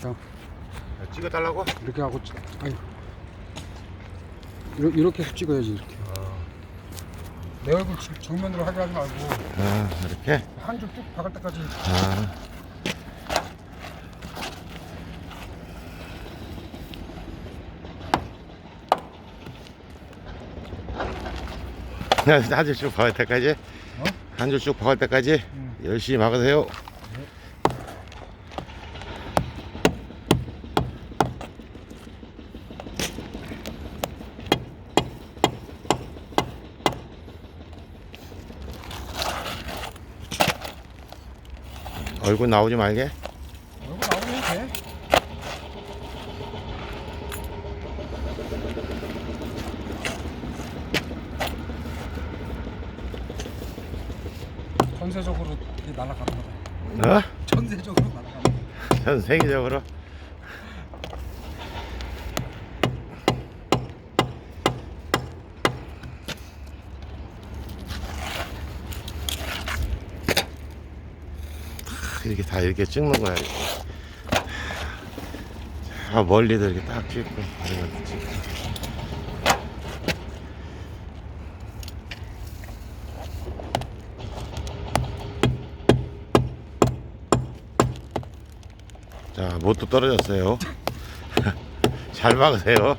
자, 찍어달라고? 이렇게 하고, 찍- 아니. 이렇게, 이렇게 해서 찍어야지, 이렇게. 내 얼굴 지- 정면으로 하게 하지 말고, 아, 이렇게? 한 줄 쭉 박을 때까지. 아. 한 줄씩 박을 때까지? 어? 한 줄씩 박을 때까지 응. 열심히 박으세요. 얼굴 나오지 말게. 얼굴 나오면 돼. 전세적으로 날아가는 거다. 어? 전세적으로 날아가는 거. 전 세계적으로. 이렇게 다 이렇게 찍는 거야. 이렇게. 자, 멀리도 이렇게 딱 찍고. 이렇게 찍고. 자, 못도 떨어졌어요. 잘 막으세요.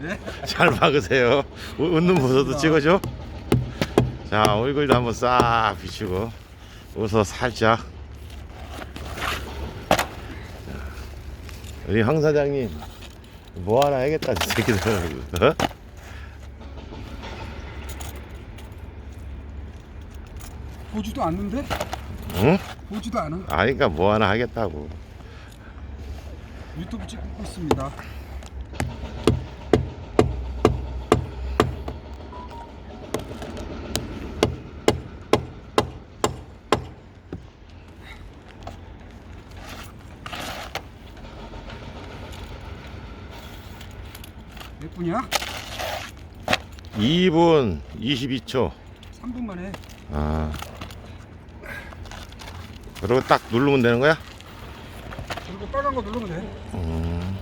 네? 잘 막으세요. 우- 웃는 모습도 찍어줘. 자, 얼굴도 한번 싹 비추고 웃어 살짝. 우리 황 사장님 뭐 하나 해야겠다, 이 새끼들. 어? 보지도 않는데? 응? 보지도 않아. 아니까 뭐 하나 하겠다고. 유튜브 찍고 있습니다. 몇 분이야? 2분 22초. 3분 만에. 아. 그리고 딱 누르면 되는 거야? 그리고 빨간 거 누르면 돼. 음.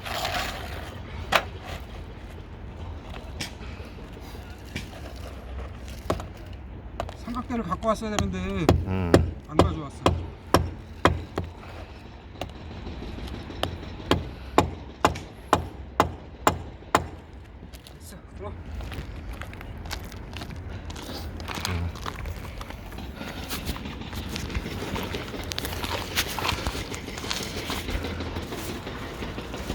삼각대를 갖고 왔어야 되는데 음. 안 가져왔어.